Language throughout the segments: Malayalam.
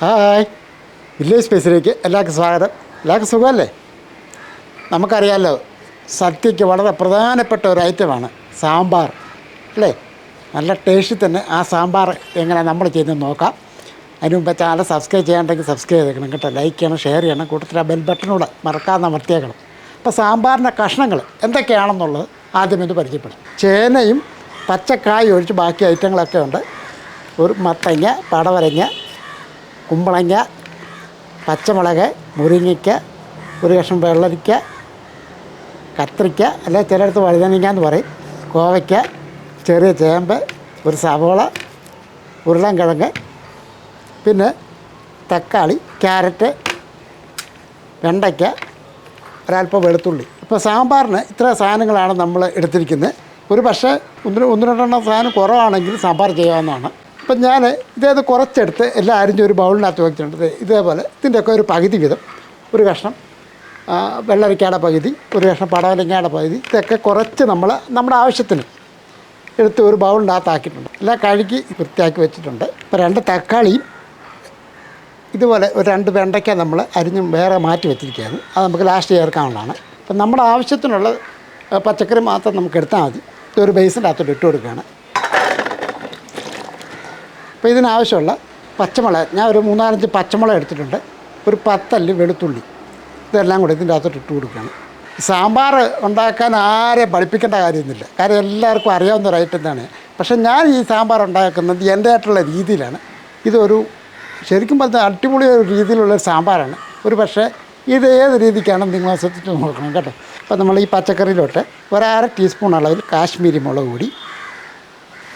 ഹായ്. വില്ലേജ് സ്പേസിലേക്ക് എല്ലാവർക്കും സ്വാഗതം. എല്ലാവർക്കും സുഖമല്ലേ? നമുക്കറിയാമല്ലോ സദ്യക്ക് വളരെ പ്രധാനപ്പെട്ട ഒരു ഐറ്റമാണ് സാമ്പാർ. അല്ലേ? നല്ല ടേസ്റ്റിൽ തന്നെ ആ സാമ്പാർ എങ്ങനെ നമ്മൾ ചെയ്യുന്നത് നോക്കാം. അതിന് മുമ്പ് ചാനൽ സബ്സ്ക്രൈബ് ചെയ്യാണ്ടെങ്കിൽ സബ്സ്ക്രൈബ് ചെയ്തേക്കണം കേട്ടോ. ലൈക്ക് ചെയ്യണം ഷെയർ ചെയ്യണം. കൂട്ടത്തിൽ ആ ബെൽ ബട്ടണൂടെ മറക്കാതെ അമർത്തിയേക്കണം അപ്പോൾ സാമ്പാറിന്റെ കഷ്ണങ്ങൾ എന്തൊക്കെയാണെന്നുള്ളത് ആദ്യം ഇത് പരിചയപ്പെടും. ചേനയും പച്ചക്കായും ഒഴിച്ച് ബാക്കി ഐറ്റങ്ങളൊക്കെ ഉണ്ട്. ഒരു മത്തങ്ങ പടവരങ്ങ കുമ്പളങ്ങ പച്ചമുളക് മുരിങ്ങയ്ക്ക ഒരു കഷ്ണം വെള്ളരിക്ക കത്രിക്ക അല്ലെ ചിലയിടത്ത് വഴുതനങ്ങ എന്ന് പറയും കോവയ്ക്ക ചെറിയ ചേമ്പ് ഒരു സവോള ഉരുളൻകിഴങ്ങ് പിന്നെ തക്കാളി ക്യാരറ്റ് വെണ്ടയ്ക്ക ഒരല്പം വെളുത്തുള്ളി. ഇപ്പോൾ സാമ്പാറിന് ഇത്ര സാധനങ്ങളാണ് നമ്മൾ എടുത്തിരിക്കുന്നത്. ഒരു പക്ഷേ ഒന്ന് ഒന്ന് രണ്ടെണ്ണം സാധനം കുറവാണെങ്കിൽ സാമ്പാർ ചെയ്യാവുന്നതാണ്. അപ്പം ഞാൻ ഇതേത് കുറച്ചെടുത്ത് എല്ലാം അരിഞ്ഞ് ഒരു ബൗളിനകത്ത് വെച്ചിട്ടുണ്ട്. ഇതേപോലെ ഇതിന്റെയൊക്കെ ഒരു പകുതി വിധം ഒരു കഷ്ണം വെള്ളരിക്കയുടെ പകുതി ഒരു കഷ്ണം പടവലങ്ങയുടെ പകുതി. ഇതൊക്കെ കുറച്ച് നമ്മൾ നമ്മുടെ ആവശ്യത്തിന് എടുത്ത് ഒരു ബൗളിനകത്താക്കിയിട്ടുണ്ട്. എല്ലാം കഴുകി വൃത്തിയാക്കി വെച്ചിട്ടുണ്ട്. ഇപ്പോൾ രണ്ട് തക്കാളിയും ഇതുപോലെ ഒരു രണ്ട് വെണ്ടയ്ക്ക നമ്മൾ അരിഞ്ഞും വേറെ മാറ്റി വെച്ചിരിക്കുകയാണ്. അത് നമുക്ക് ലാസ്റ്റ് ചേർക്കാവുന്നതാണ് അപ്പം നമ്മുടെ ആവശ്യത്തിനുള്ള പച്ചക്കറി മാത്രം നമുക്ക് എടുത്താൽ മതി. ഇതൊരു ബേസിന്റെ അകത്തോട്ട് ഇട്ട് കൊടുക്കുകയാണ്. അപ്പോൾ ഇതിനാവശ്യമുള്ള പച്ചമുളക് ഞാൻ ഒരു മൂന്നാലഞ്ച് പച്ചമുളക് എടുത്തിട്ടുണ്ട്. ഒരു പത്തല്ലി വെളുത്തുള്ളി. ഇതെല്ലാം കൂടി ഇതിന്റെ അകത്തോട്ട് ഇട്ട് കൊടുക്കുകയാണ് സാമ്പാർ ഉണ്ടാക്കാൻ ആരെ പഠിപ്പിക്കേണ്ട കാര്യമൊന്നുമില്ല കാര്യം എല്ലാവർക്കും അറിയാവുന്ന ഒരു ഐറ്റം തന്നെ പക്ഷേ ഞാൻ ഈ സാമ്പാർ ഉണ്ടാക്കുന്നത് എന്റെ ആയിട്ടുള്ള രീതിയിലാണ്. ഇതൊരു ശരിക്കും പറഞ്ഞാൽ അടിപൊളി ഒരു രീതിയിലുള്ള സാമ്പാറാണ്. ഒരു പക്ഷേ ഇത് ഏത് രീതിക്കാണെന്ന് നിങ്ങൾ ശ്രദ്ധിച്ച് നോക്കണം കേട്ടോ. അപ്പോൾ നമ്മൾ ഈ പച്ചക്കറിയിലോട്ട് ഒരര ടീസ്പൂൺ അളവിൽ കാശ്മീരി മുളക് പൊടി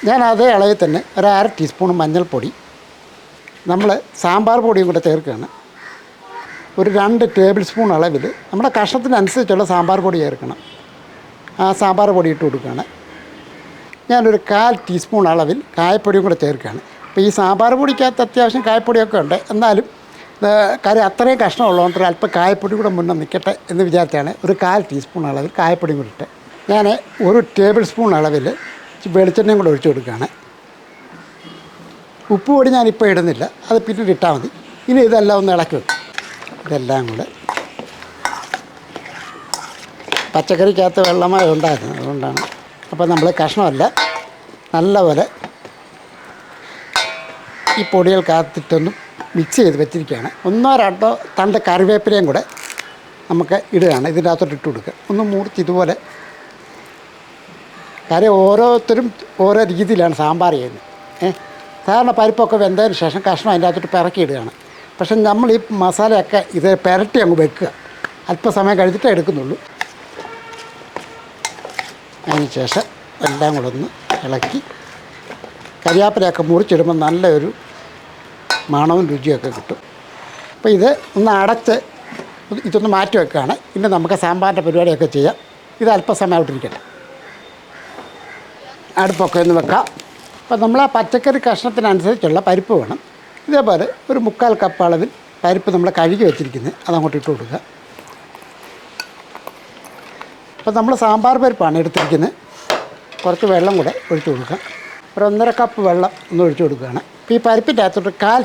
ഞാൻ അതേ അളവിൽ തന്നെ ഒരു അര ടീസ്പൂൺ മഞ്ഞൾപ്പൊടി. നമ്മൾ സാമ്പാർ പൊടിയും കൂടെ ചേർക്കുകയാണ്. ഒരു രണ്ട് ടേബിൾ സ്പൂൺ അളവിൽ നമ്മുടെ കഷ്ണത്തിനനുസരിച്ചുള്ള സാമ്പാർ പൊടി ചേർക്കണം. ആ സാമ്പാർ പൊടി ഇട്ട് കൊടുക്കുകയാണ്. ഞാനൊരു കാൽ ടീസ്പൂൺ അളവിൽ കായപ്പൊടിയും കൂടെ ചേർക്കുകയാണ്. അപ്പോൾ ഈ സാമ്പാർ പൊടിക്കകത്ത് അത്യാവശ്യം കായപ്പൊടിയൊക്കെ ഉണ്ട്. എന്നാലും കാര്യം അത്രയും കഷ്ണം ഉള്ളതുകൊണ്ട് അല്പം കായപ്പൊടി കൂടെ മുന്നേ നിൽക്കട്ടെ എന്ന് വിചാരിച്ചാണ് ഒരു കാൽ ടീസ്പൂൺ അളവിൽ കായപ്പൊടിയും കൂടി ഇട്ട്. ഞാൻ ഒരു ടേബിൾ സ്പൂൺ അളവിൽ വെളിച്ചെണ്ണയും കൂടെ ഒഴിച്ചു കൊടുക്കുകയാണ്. ഉപ്പ് പൊടി ഞാനിപ്പോൾ ഇടുന്നില്ല. അത് പിന്നീട് ഇട്ടാൽ മതി. ഇനി ഇതെല്ലാം ഒന്ന് ഇളക്കി വെക്കും. ഇതെല്ലാം കൂടെ. പച്ചക്കറിക്കകത്ത് വെള്ളമായി ഉണ്ടായിരുന്നു. അതുകൊണ്ടാണ്. അപ്പോൾ നമ്മൾ കഷ്ണമല്ല നല്ലപോലെ ഈ പൊടികൾക്കകത്തിട്ടൊന്നും മിക്സ് ചെയ്ത് വെച്ചിരിക്കുകയാണ്. ഒന്നോ രണ്ടോ തണ്ട് കറിവേപ്പിലയും കൂടെ നമുക്ക് ഇടുകയാണ്. ഇതിന്റെ അകത്തോട്ട് ഇട്ട് കൊടുക്കുക. ഒന്ന് മൂർത്തി ഇതുപോലെ കാര്യം ഓരോരുത്തരും ഓരോ രീതിയിലാണ് സാമ്പാർ ചെയ്യുന്നത്. ഏഹ് സാധാരണ പരിപ്പൊക്കെ വെന്തതിന് ശേഷം കഷ്ണം അതിന്റെ അകത്തോട്ട് പിറക്കി ഇടുകയാണ്. പക്ഷെ നമ്മൾ ഈ മസാലയൊക്കെ ഇത് പുരട്ടി അങ്ങ് വെക്കുക. അല്പസമയം കഴിഞ്ഞിട്ടേ എടുക്കുന്നുള്ളൂ. അതിന് ശേഷം എല്ലാം കൂടെ ഒന്ന് ഇളക്കി കരിയാപ്പിലയൊക്കെ മുറിച്ചിടുമ്പോൾ നല്ലൊരു മണവും രുചിയൊക്കെ കിട്ടും. അപ്പോൾ ഇത് ഒന്ന് അടച്ച് ഇതൊന്ന് മാറ്റി വെക്കുകയാണ്. ഇനി നമുക്ക് സാമ്പാറിന്റെ പരിപാടിയൊക്കെ ചെയ്യാം. ഇത് അല്പസമയം ഇട്ടിരിക്കട്ടെ അടുപ്പൊക്കെ ഒന്ന് വെക്കാം. അപ്പോൾ നമ്മൾ ആ പച്ചക്കറി കഷ്ണത്തിനനുസരിച്ചുള്ള പരിപ്പ് വേണം. ഇതേപോലെ ഒരു മുക്കാൽ കപ്പ് അളവിൽ പരിപ്പ് നമ്മൾ കഴുകി വെച്ചിരിക്കുന്നത് അതങ്ങോട്ട് ഇട്ട് കൊടുക്കുക. അപ്പോൾ നമ്മൾ സാമ്പാർ പരിപ്പാണ് എടുത്തിരിക്കുന്നത്. കുറച്ച് വെള്ളം കൂടെ ഒഴിച്ചു കൊടുക്കുക. ഒരു ഒന്നര കപ്പ് വെള്ളം ഒന്ന് ഒഴിച്ചു കൊടുക്കുകയാണ്. അപ്പോൾ ഈ പരിപ്പിന്റെ അകത്തോട്ട് കാൽ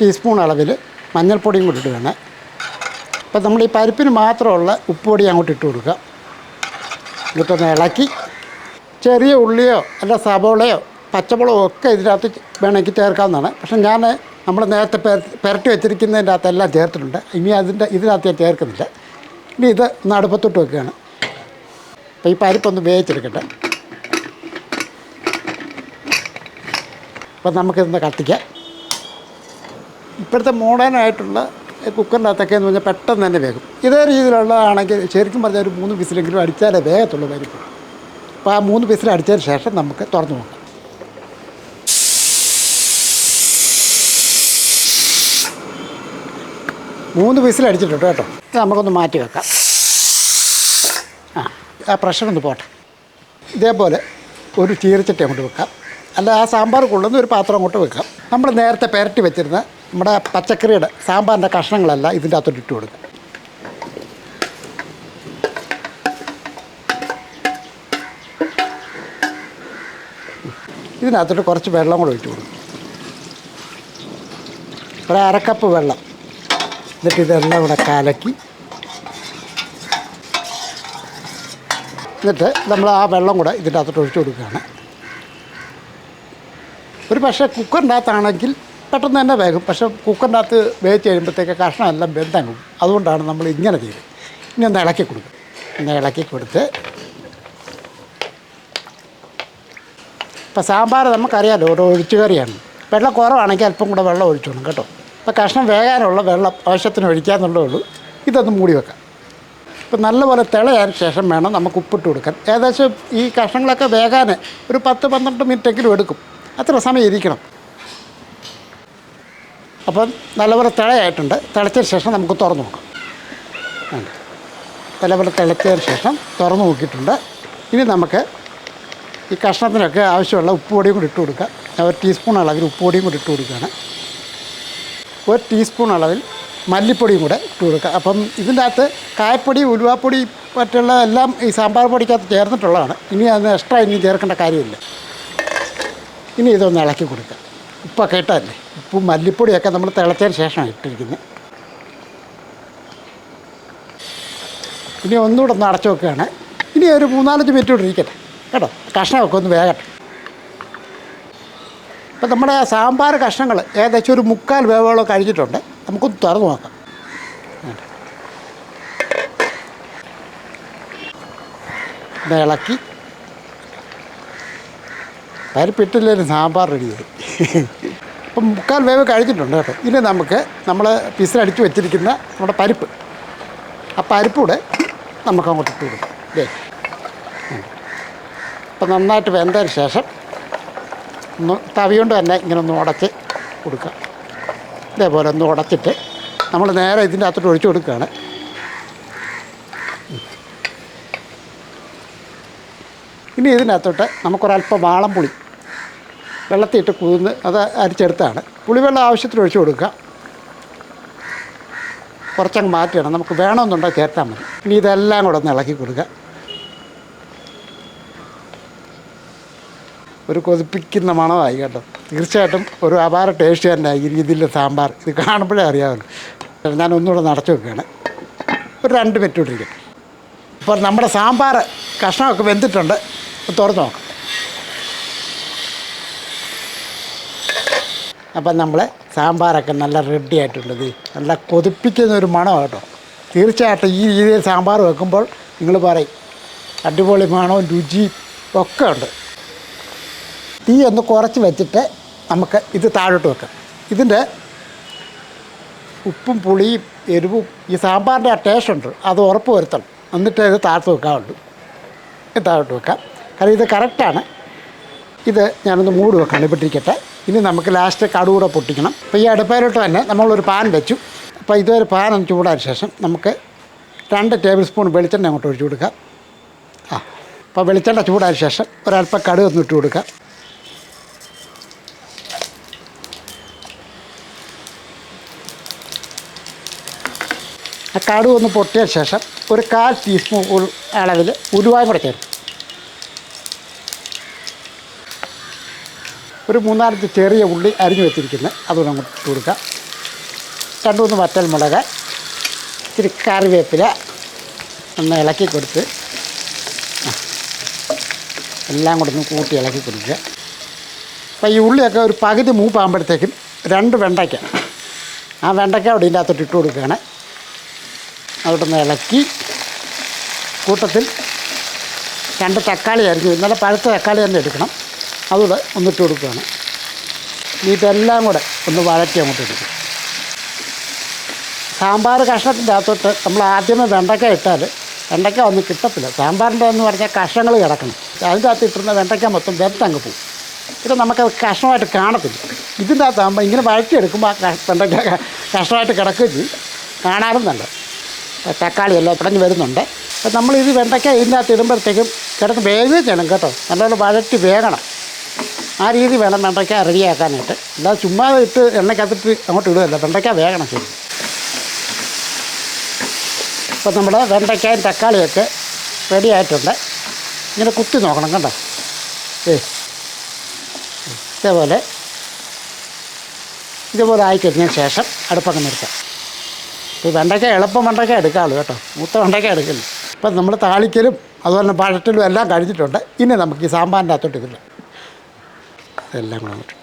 ടീസ്പൂൺ അളവിൽ മഞ്ഞൾപ്പൊടിയും കൂടി ഇടുകയാണ് അപ്പോൾ നമ്മൾ ഈ പരിപ്പിന് മാത്രമുള്ള ഉപ്പ് പൊടി അങ്ങോട്ട് ഇട്ട് കൊടുക്കുക. എന്നിട്ടൊന്ന് ഇളക്കി ചെറിയ ഉള്ളിയോ അല്ല സബോളയോ പച്ചമുളകോ ഒക്കെ ഇതിനകത്ത് വേണമെങ്കിൽ ചേർക്കാവുന്നതാണ്. പക്ഷെ ഞാൻ നമ്മൾ നേരത്തെ പെരട്ടി വെച്ചിരിക്കുന്നതിന്റെ അകത്തെല്ലാം ചേർത്തിട്ടുണ്ട്. ഇനി അതിന്റെ ഇതിനകത്ത് ഞാൻ ചേർക്കുന്നില്ല. ഇനി ഇത് നടുപ്പത്തോട്ട് വെക്കുകയാണ്. അപ്പോൾ ഈ പരിപ്പൊന്ന് വേവിച്ചെടുക്കട്ടെ. അപ്പോൾ നമുക്കിതൊന്ന് കത്തിക്കാം. ഇപ്പോഴത്തെ മോഡേണായിട്ടുള്ള കുക്കറിന്റെ അകത്തൊക്കെ എന്ന് പറഞ്ഞാൽ പെട്ടെന്ന് തന്നെ വേഗം ഇതേ രീതിയിലുള്ളതാണെങ്കിൽ ശരിക്കും പറഞ്ഞാൽ ഒരു മൂന്ന് വിസിലെങ്കിലും അടിച്ചാലേ വേഗത്തുള്ള പരിപ്പ്. അപ്പോൾ ആ മൂന്ന് വിസിൽ അടിച്ചതിന് ശേഷം നമുക്ക് തുറന്നു നോക്കാം. മൂന്ന് വിസിൽ അടിച്ചിട്ടുണ്ട് കേട്ടോ. നമുക്കൊന്ന് മാറ്റി വെക്കാം. ആ ആ പ്രഷർ ഒന്ന് പോട്ടെ. ഇതേപോലെ ഒരു ചീരച്ചട്ടി അങ്ങോട്ട് വെക്കാം. അല്ല ആ സാമ്പാർ കൊള്ളുന്ന ഒരു പാത്രം അങ്ങോട്ട് വെക്കാം. നമ്മൾ നേരത്തെ പെരട്ടി വെച്ചിരുന്ന നമ്മുടെ പച്ചക്കറിയുടെ സാമ്പാറിന്റെ കഷ്ണങ്ങളല്ല ഇതിന്റെ അകത്തോട്ട് ഇട്ട് കൊടുക്കാം ഇതിനകത്തോട്ട് കുറച്ച് വെള്ളം കൂടെ ഒഴിച്ചു കൊടുക്കും. ഒരു അരക്കപ്പ് വെള്ളം. എന്നിട്ട് ഇതെല്ലാം കൂടെ കലക്കി. എന്നിട്ട് നമ്മൾ ആ വെള്ളം കൂടെ ഇതിന്റെ അകത്തോട്ട് ഒഴിച്ചു കൊടുക്കുകയാണ്. ഒരു പക്ഷേ കുക്കറിന്റെ അകത്താണെങ്കിൽ പെട്ടെന്ന് തന്നെ വേഗം പക്ഷേ കുക്കറിന്റെ അകത്ത് വേവിച്ച് കഴിയുമ്പോഴത്തേക്ക് കഷ്ണം എല്ലാം ബന്ധങ്ങും അതുകൊണ്ടാണ് നമ്മൾ ഇങ്ങനെ ചെയ്തത്. ഇനി ഒന്ന് ഇളക്കി കൊടുക്കും ഒന്ന് ഇളക്കി കൊടുത്ത് ഇപ്പം സാമ്പാർ നമുക്കറിയാമല്ലോ ഒരു ഒഴിച്ചു കറിയാണ് വെള്ളം കുറവാണെങ്കിൽ അല്പം കൂടെ വെള്ളം ഒഴിച്ചോണം കേട്ടോ. അപ്പോൾ കഷ്ണം വേകാനുള്ള വെള്ളം ആവശ്യത്തിന് ഒഴിക്കാന്നുള്ളേ ഉള്ളൂ. ഇതൊന്ന് മൂടി വെക്കാം. ഇപ്പം നല്ലപോലെ തിളയാൻ ശേഷം വേണം നമുക്ക് ഉപ്പിട്ട് കൊടുക്കാൻ. ഏകദേശം ഈ കഷ്ണങ്ങളൊക്കെ വേകാൻ ഒരു പത്ത് പന്ത്രണ്ട് മിനിറ്റെങ്കിലും എടുക്കും. അത്ര സമയം ഇരിക്കണം അപ്പം നല്ലപോലെ തിളയായിട്ടുണ്ട്. തിളച്ചതിന് ശേഷം നമുക്ക് തുറന്നു നോക്കാം. നല്ലപോലെ തിളച്ചതിന് ശേഷം തുറന്നു നോക്കിയിട്ടുണ്ട്. ഇനി നമുക്ക് ഈ കഷ്ണത്തിനൊക്കെ ആവശ്യമുള്ള ഉപ്പ് പൊടിയും കൂടി ഇട്ട് കൊടുക്കുക. ഒരു ടീസ്പൂൺ അളവിൽ ഉപ്പ് പൊടിയും കൂടി ഇട്ട് കൊടുക്കുകയാണ്. ഒരു ടീസ്പൂൺ അളവിൽ മല്ലിപ്പൊടിയും കൂടെ ഇട്ട് കൊടുക്കുക. അപ്പം ഇതിന്റെ അകത്ത് കായപ്പൊടി ഉലുവാപ്പൊടി മറ്റുള്ള എല്ലാം ഈ സാമ്പാർ പൊടിക്കകത്ത് ചേർന്നിട്ടുള്ളതാണ്. ഇനി അത് എക്സ്ട്രാ ഇനി ചേർക്കേണ്ട കാര്യമില്ല. ഇനി ഇതൊന്ന് ഇളക്കി കൊടുക്കുക. ഉപ്പൊക്കെ ഇട്ടല്ലേ ഉപ്പും മല്ലിപ്പൊടിയൊക്കെ നമ്മൾ തിളച്ചതിന് ശേഷമാണ് ഇട്ടിരിക്കുന്നത്. ഇനി ഒന്നുകൂടെ ഒന്ന് അടച്ചു വെക്കുകയാണ്. ഇനി ഒരു മൂന്നാലഞ്ച് മിനിറ്റ് കൂടെ ഇരിക്കട്ടെ. കേട്ടോ കഷ്ണമൊക്കെ ഒന്ന് വേകട്ടെ ഇപ്പം നമ്മുടെ സാമ്പാർ കഷ്ണങ്ങൾ ഏകദേശം ഒരു മുക്കാൽ വേവോളം കഴിഞ്ഞിട്ടുണ്ട്. നമുക്കൊന്ന് തുറന്ന് നോക്കാം. ഇളക്കി. പരിപ്പിട്ടില്ലേലും സാമ്പാർ റെഡി ആയി അപ്പം മുക്കാൽ വേവ് കഴിഞ്ഞിട്ടുണ്ട് കേട്ടോ. ഇനി നമുക്ക് നമ്മൾ പിസിലടിച്ച് വെച്ചിരിക്കുന്ന നമ്മുടെ പരിപ്പ്. ആ പരിപ്പൂടെ നമുക്ക് അങ്ങോട്ട് ഇട്ട് കൊടുക്കാം. അപ്പം നന്നായിട്ട് വെന്തതിന് ശേഷം ഒന്ന് തവി കൊണ്ട് തന്നെ ഇങ്ങനെ ഒന്ന് ഉടച്ച് കൊടുക്കുക. ഇതേപോലെ ഒന്ന് ഉടച്ചിട്ട് നമ്മൾ നേരെ ഇതിന്റെ അകത്തോട്ട് ഒഴിച്ചു കൊടുക്കുകയാണ്. ഇനി ഇതിനകത്തോട്ട് നമുക്കൊരല്പം വാളംപുളി വെള്ളത്തിയിട്ട് കുതിർന്ന് അത് അരിച്ചെടുത്താണ്. പുളിവെള്ളം ആവശ്യത്തിന് ഒഴിച്ചു കൊടുക്കുക. കുറച്ചങ്ങ് മാറ്റിയിടണം. നമുക്ക് വേണമെന്നുണ്ടെങ്കിൽ ചേർത്താൽ മതി. ഇനി ഇതെല്ലാം കൂടെ ഒന്ന് ഇളക്കി കൊടുക്കുക. ഒരു കൊതിപ്പിക്കുന്ന മണമായി കേട്ടോ. തീർച്ചയായിട്ടും ഒരു അപാര ടേസ്റ്റ് തന്നെ ഈ രീതിയിലെ സാമ്പാർ. ഇത് കാണുമ്പോഴേ അറിയാമല്ലോ. ഞാൻ ഒന്നുകൂടെ നടച്ചു വെക്കുകയാണ്. ഒരു രണ്ട് മിനിറ്റ് ഇട്ടിരിക്കും ഇപ്പോൾ നമ്മുടെ സാമ്പാർ കഷ്ണമൊക്കെ വെന്തിട്ടുണ്ട്. തുറന്നു നോക്കാം. അപ്പം നമ്മൾ സാമ്പാറൊക്കെ നല്ല റെഡി ആയിട്ടുള്ളത് നല്ല കൊതിപ്പിക്കുന്ന ഒരു മണം കേട്ടോ. തീർച്ചയായിട്ടും ഈ രീതിയിൽ സാമ്പാർ വെക്കുമ്പോൾ നിങ്ങൾ പറയും അടിപൊളി മണവും രുചിയും ഒക്കെ ഉണ്ട്. തീ ഒന്ന് കുറച്ച് വെച്ചിട്ട് നമുക്ക് ഇത് താഴോട്ട് വെക്കാം. ഇതിന്റെ ഉപ്പും പുളിയും എരിവും ഈ സാമ്പാറിന്റെ ആ ടേസ്റ്റ് ഉണ്ട്. അത് ഉറപ്പ് വരുത്തണം. എന്നിട്ട് ഇത് താഴ്ത്ത് വെക്കാറുണ്ട് ഇത് താഴോട്ട് വെക്കാം. കാരണം ഇത് കറക്റ്റാണ് ഇത് ഞാനൊന്ന് മൂട് വെക്കാം. അടുപ്പിട്ടിരിക്കട്ടെ ഇനി നമുക്ക് ലാസ്റ്റ് കടുകൂടെ പൊട്ടിക്കണം. അപ്പോൾ ഈ അടുപ്പയിലോട്ട് തന്നെ നമ്മളൊരു പാൻ വെച്ചു. അപ്പോൾ ഇതൊരു പാൻ ഒന്ന് ചൂടായ ശേഷം നമുക്ക് രണ്ട് ടേബിൾ സ്പൂൺ വെളിച്ചെണ്ണ അങ്ങോട്ട് ഒഴിച്ചു കൊടുക്കാം. ആ. അപ്പോൾ വെളിച്ചെണ്ണ ചൂടായ ശേഷം ഒരല്പം കടുക് ഒന്ന് ഇട്ട് കൊടുക്കുക ആ കടുക് ഒന്ന് പൊട്ടിയ ശേഷം ഒരു കാൽ ടീസ്പൂൺ അളവിൽ ഉലുവായും കൂടെ ചേർക്കും. ഒരു മൂന്നാലഞ്ച് ചെറിയ ഉള്ളി അരിഞ്ഞു വെച്ചിരിക്കുന്നത് അതുകൂടെ അങ്ങോട്ട് ഇട്ട് കൊടുക്കാം രണ്ട് മൂന്ന് വറ്റൽ മുളക് ഇച്ചിരി കറിവേപ്പില ഒന്ന് ഇളക്കി കൊടുത്ത് എല്ലാം കൂടെ ഒന്ന് കൂട്ടി ഇളക്കി കൊടുക്കുക. അപ്പോൾ ഈ ഉള്ളിയൊക്കെ ഒരു പകുതി മൂപ്പാകുമ്പോഴത്തേക്കും രണ്ട് വെണ്ടയ്ക്ക. ആ വെണ്ടയ്ക്ക അവിടെ ഇതിന്റെ അകത്തോട്ട് ഇട്ട് കൊടുക്കുകയാണ്. അവിടുന്ന് ഇളക്കി കൂട്ടത്തിൽ രണ്ട് തക്കാളി അരിഞ്ഞു ഇന്നലെ പഴുത്ത തക്കാളി തന്നെ എടുക്കണം. അതുകൂടെ ഒന്നിട്ട് കൊടുക്കുകയാണ്. ഇതെല്ലാം കൂടെ ഒന്ന് വഴറ്റി അങ്ങോട്ട് എടുക്കും സാമ്പാർ കഷ്ണത്തിന്റെ അകത്തോട്ട് നമ്മൾ ആദ്യമേ വെണ്ടയ്ക്ക ഇട്ടാൽ വെണ്ടയ്ക്ക ഒന്നും കിട്ടത്തില്ല. സാമ്പാറിന്റെ എന്ന് പറഞ്ഞാൽ കഷ്ണങ്ങൾ കിടക്കണം. അതിന്റെ അകത്ത് ഇട്ടിരുന്ന വെണ്ടയ്ക്ക മൊത്തം വെന്തങ്ങ് പോകും. ഇപ്പം നമുക്കത് കഷ്ണമായിട്ട് കാണത്തില്ല. ഇതിന്റെ അകത്താകുമ്പോൾ ഇങ്ങനെ വഴറ്റി എടുക്കുമ്പോൾ ആ വെണ്ടയ്ക്ക കഷ്ണമായിട്ട് കിടക്കുകയും ചെയ്യും. കാണാറും നല്ലത്. തക്കാളി എല്ലാം പിടഞ്ഞ് വരുന്നുണ്ട്. അപ്പം നമ്മൾ ഇത് വെണ്ടയ്ക്ക ഇതിനകത്ത് ഇടുമ്പോഴത്തേക്കും കിടന്ന് വേഗം ചെയ്യണം കേട്ടോ. നല്ലപോലെ വഴറ്റി വേഗണം ആ രീതി വേണം വെണ്ടയ്ക്ക റെഡിയാക്കാനായിട്ട്. അല്ലാതെ ചുമ്മാ ഇട്ട് എണ്ണയ്ക്കകത്തിട്ട് അങ്ങോട്ട് ഇടുകയല്ല. വെണ്ടയ്ക്ക വേഗണം ശരി. അപ്പോൾ നമ്മുടെ വെണ്ടയ്ക്കയും തക്കാളിയൊക്കെ റെഡി ആയിട്ടുണ്ട്. ഇങ്ങനെ കുത്തി നോക്കണം കണ്ടോ? ഏ. ഇതേപോലെ. ഇതുപോലെ ആയിക്കഴിഞ്ഞതിന് കഴിഞ്ഞ ശേഷം അടുപ്പങ്ങനെ നിർത്താം. ഈ വെണ്ടയ്ക്ക എളുപ്പം വെണ്ടയ്ക്ക എടുക്കാമല്ലോ കേട്ടോ. മൂത്ത വെണ്ടയ്ക്ക എടുക്കില്ല ഇപ്പം നമ്മൾ താളിക്കലും അതുപോലെ തന്നെ പഴറ്റലും എല്ലാം കഴിഞ്ഞിട്ടുണ്ട്. ഇനി നമുക്ക് ഈ സാമ്പാറിന്റെ അകത്തോട്ട് ഇതില്ല ഇതെല്ലാം കൂടെ വന്നിട്ടുണ്ട്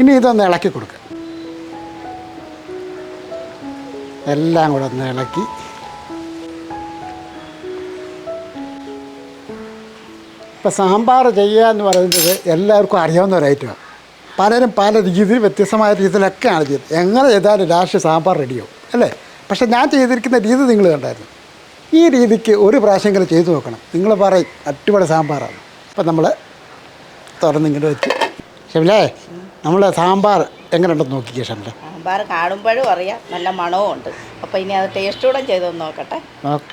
ഇനി ഇതൊന്ന് ഇളക്കി കൊടുക്കുക എല്ലാം കൂടെ ഒന്ന് ഇളക്കി. ഇപ്പം സാമ്പാർ ചെയ്യുക എന്ന് പറയുന്നത് എല്ലാവർക്കും അറിയാവുന്ന ഒരു ഐറ്റമാണ്. പലരും പല രീതിയിൽ വ്യത്യസ്തമായ രീതിയിലൊക്കെയാണ് ചെയ്തത്. എങ്ങനെ ചെയ്താലും രാഷ്ട്രീയ സാമ്പാർ റെഡിയാവും അല്ലേ? പക്ഷേ ഞാൻ ചെയ്തിരിക്കുന്ന രീതി നിങ്ങൾ കണ്ടായിരുന്നു. ഈ രീതിക്ക് ഒരു പ്രാവശ്യമെങ്കിലും ചെയ്തു നോക്കണം. നിങ്ങൾ പറയും അടിപൊളി സാമ്പാറാണ്. അപ്പം നമ്മൾ തുറന്നിങ്ങോട്ട് വെച്ച്. ഷമിലേ നമ്മൾ സാമ്പാർ എങ്ങനെയുണ്ടെന്ന് നോക്കിക്കേ ഷമില സാമ്പാർ കാണുമ്പോഴും അറിയാം നല്ല മണവും ഉണ്ട് അപ്പോൾ ഇനി അത് ടേസ്റ്റ് കൂടെ ചെയ്തൊന്ന് നോക്കട്ടെ. നോക്ക്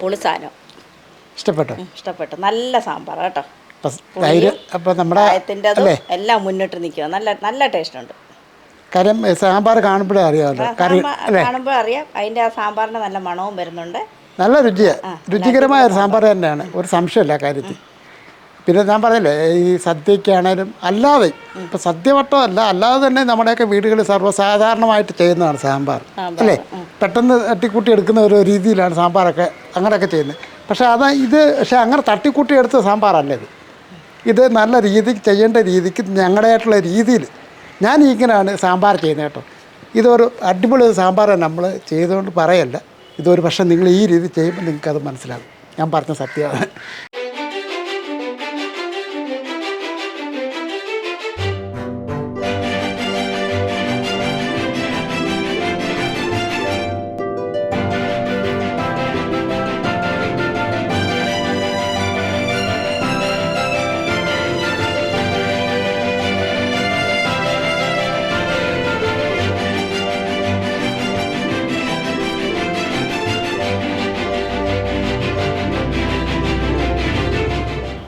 പുളി സാധനം. ഇഷ്ടപ്പെട്ടോ? ഇഷ്ടപ്പെട്ടു. നല്ല സാമ്പാർ കേട്ടോ. തൈര് അപ്പോൾ നമ്മുടെ എല്ലാം മുന്നിട്ട് നിൽക്കുക നല്ല നല്ല ടേസ്റ്റ് ഉണ്ട്. കാര്യം സാമ്പാർ കാണുമ്പോഴേ അറിയാമല്ലോ. കറി കാണുമ്പോൾ അറിയാം. അതിന്റെ ആ സാമ്പാറിന്റെ നല്ല മണവും വരുന്നുണ്ട്. നല്ല രുചിയാണ് രുചികരമായ ഒരു സാമ്പാർ. തന്നെയാണ്. ഒരു സംശയമില്ല കാര്യത്തിൽ. പിന്നെ ഞാൻ പറഞ്ഞില്ലേ ഈ സദ്യക്കാണേലും അല്ലാതെ ഇപ്പം സദ്യവട്ടമല്ല അല്ലാതെ തന്നെ നമ്മുടെയൊക്കെ വീടുകളിൽ സർവസാധാരണമായിട്ട് ചെയ്യുന്നതാണ് സാമ്പാർ അല്ലേ? പെട്ടെന്ന് തട്ടിക്കൂട്ടി എടുക്കുന്ന ഒരു രീതിയിലാണ് സാമ്പാറൊക്കെ അങ്ങനെയൊക്കെ ചെയ്യുന്നത്. പക്ഷെ അത് ഇത് പക്ഷേ അങ്ങനെ തട്ടിക്കൂട്ടി എടുത്ത സാമ്പാറല്ല ഇത്. ഇത് നല്ല രീതിക്ക് ചെയ്യേണ്ട രീതിക്ക് ഞങ്ങളുടേതായിട്ടുള്ള രീതിയിൽ ഞാൻ ഇങ്ങനെയാണ് സാമ്പാർ ചെയ്യുന്നത് കേട്ടോ. ഇതൊരു അടിപൊളി സാമ്പാർ നമ്മൾ ചെയ്തുകൊണ്ട് പറയല്ല. ഇതൊരു പക്ഷേ നിങ്ങൾ ഈ രീതി ചെയ്യുമ്പോൾ നിങ്ങൾക്കത് മനസ്സിലാകും. ഞാൻ പറഞ്ഞ സത്യമാണ്.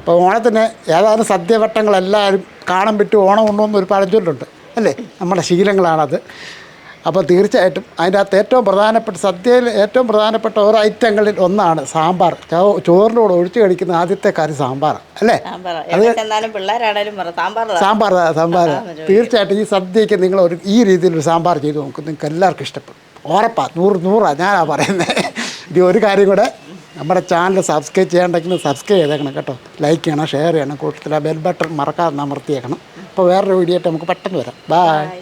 ഇപ്പോൾ ഓണത്തിന് ഏതാനും സദ്യവട്ടങ്ങളെല്ലാവരും കാണാൻ പറ്റും ഓണം ഉണ്ടോയെന്ന് ഒരു പഴഞ്ചൊല്ലുണ്ട് അല്ലേ? നമ്മുടെ ശീലങ്ങളാണത്. അപ്പോൾ തീർച്ചയായിട്ടും അതിന്റെ അകത്ത് ഏറ്റവും പ്രധാനപ്പെട്ട സദ്യയിൽ ഏറ്റവും പ്രധാനപ്പെട്ട ഓരോ ഐറ്റങ്ങളിൽ ഒന്നാണ് സാമ്പാർ. ചോ- ചോറിന്റെ കൂടെ ഒഴിച്ചു കഴിക്കുന്ന ആദ്യത്തെ കാര്യം സാമ്പാറാണ് അല്ലേ? സാമ്പാർ. സാമ്പാർ സാമ്പാർ സാമ്പാർ. തീർച്ചയായിട്ടും ഈ സദ്യയ്ക്ക് നിങ്ങൾ ഒരു ഈ രീതിയിൽ ഒരു സാമ്പാർ ചെയ്ത് നോക്കും. നിങ്ങൾക്ക് എല്ലാവർക്കും ഇഷ്ടപ്പെടും. ഉറപ്പാ നൂറ് നൂറാണ് ഞാനാ പറയുന്നത് ഇനി ഒരു കാര്യം കൂടെ നമ്മുടെ ചാനൽ സബ്സ്ക്രൈബ് ചെയ്യാണ്ടെങ്കിൽ സബ്സ്ക്രൈബ് ചെയ്തേക്കണം കേട്ടോ. ലൈക്ക് ചെയ്യണം ഷെയർ ചെയ്യണം കൂട്ടത്തിൽ ആ ബെൽ ബട്ടൺ മറക്കാതെ അമർത്തിയേക്കണം അപ്പോൾ വേറൊരു വീഡിയോ ആയിട്ട് നമുക്ക് പെട്ടെന്ന് വരാം. ബായ്